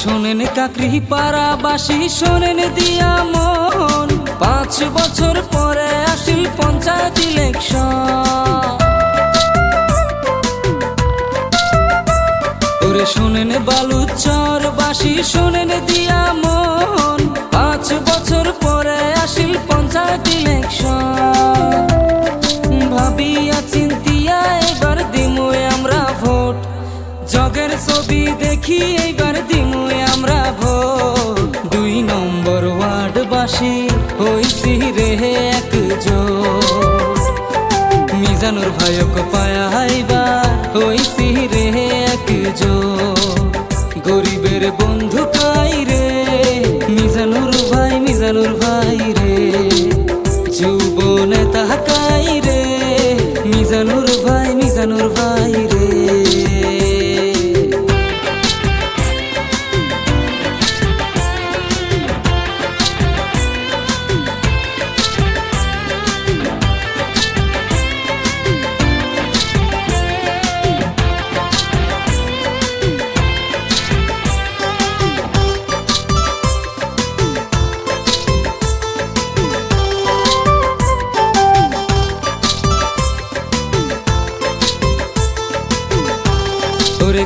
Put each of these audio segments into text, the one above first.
শোনেন কাকরি পাড়াবাসী শোনেন দিয়া মন। পাঁচ বছর পরে আসিল পঞ্চায়েত ইলেকশন। ওরে শোনেন বালুচর বাসী শোনেন দিয়া মন। জগের ছবি দেখি, এইবার দিমুয়ে আমরা ভো দুই নম্বর ওয়ার্ড বাসি হইছি রে এক মিজানুর ভাইক পায়াইবা হইছি রে এক গরিবের বন্ধু কাই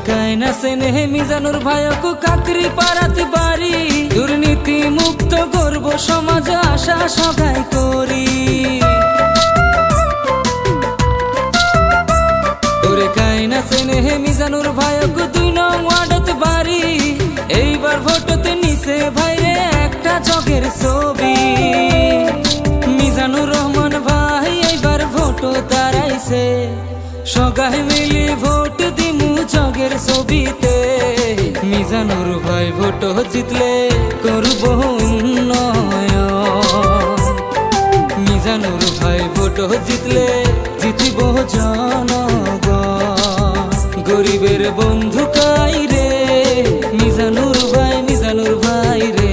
তোরে কায়না সেনে মিজানুর ভাইক কাকরি বাড়ি। দুর্নীতি মুক্ত গর্ব সমাজ আশা সবাই করি। তোরে মিজানুর দুই নং এইবার ভোটতে নিছে ভাইরে একটা জগের ছবি। দাঁড়াইছে সগাই মিলি ভোট দিমু জগের ছবিতে। মিজানুর ভাই ভোট জিতলে করব উন্নয়ন। মিজানুর ভাই ভোট জিতলে জিতিব জনগণ। গরিবের বন্ধু কাই রে? মিজানুর ভাই মিজানুর ভাই রে?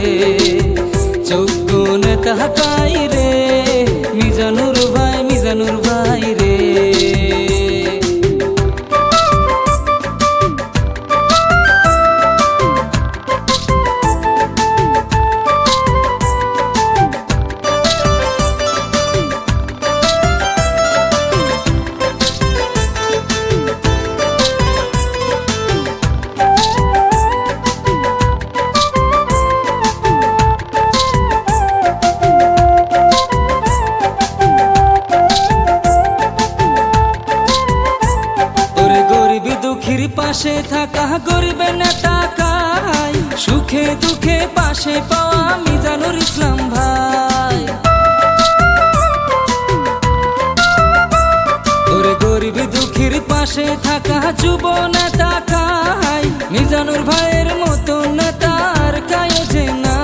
যোগ্য নেতা কাই রে? মিজানুর ভাই মিজানুর ভাই দুঃখীর পাশে থাকা গরিবের নেতা কাই। সুখে দুঃখে পাশে পাওয়া মিজানুর ইসলাম ভাই। ওরে গরিব দুঃখীর পাশে থাকা, যুব নেতা কাই। মিজানুর ভাইয়ের মতো নেতার কায় যে না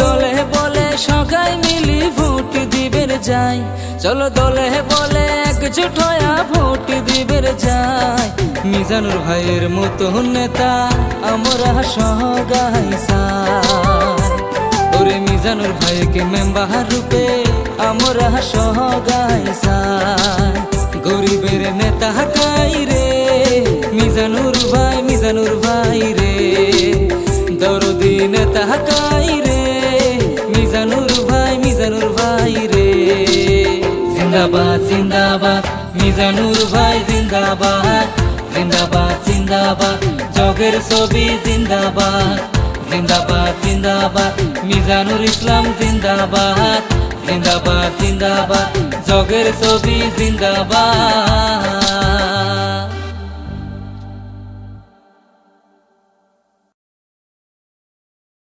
দলে বলে সবাই মিলি ভোট দিবের যাই। চলো দলে বলে হয়া ভোট দিবের যাই মিজানুর ভাইয়ের মতো নেতা আমরা সগাই ওরে মিজানুর ভাইকে মেম্বার রূপে আমরা সগাই গরিবের নেতা কাই রে? মিজানুর ভাই মিজানুর ভাই রে। দরদি নেতা কাই জিন্দাবাদ জিন্দাবাদ মিজানুর ভাই জিন্দাবাদ জিন্দাবাদ জিন্দাবাদ জগের ছবি জিন্দাবাদ জিন্দাবাদ জিন্দাবাদ মিজানুর ইসলাম জিন্দাবাদ জিন্দাবাদ জিন্দাবাদ জগের ছবি জিন্দাবাদ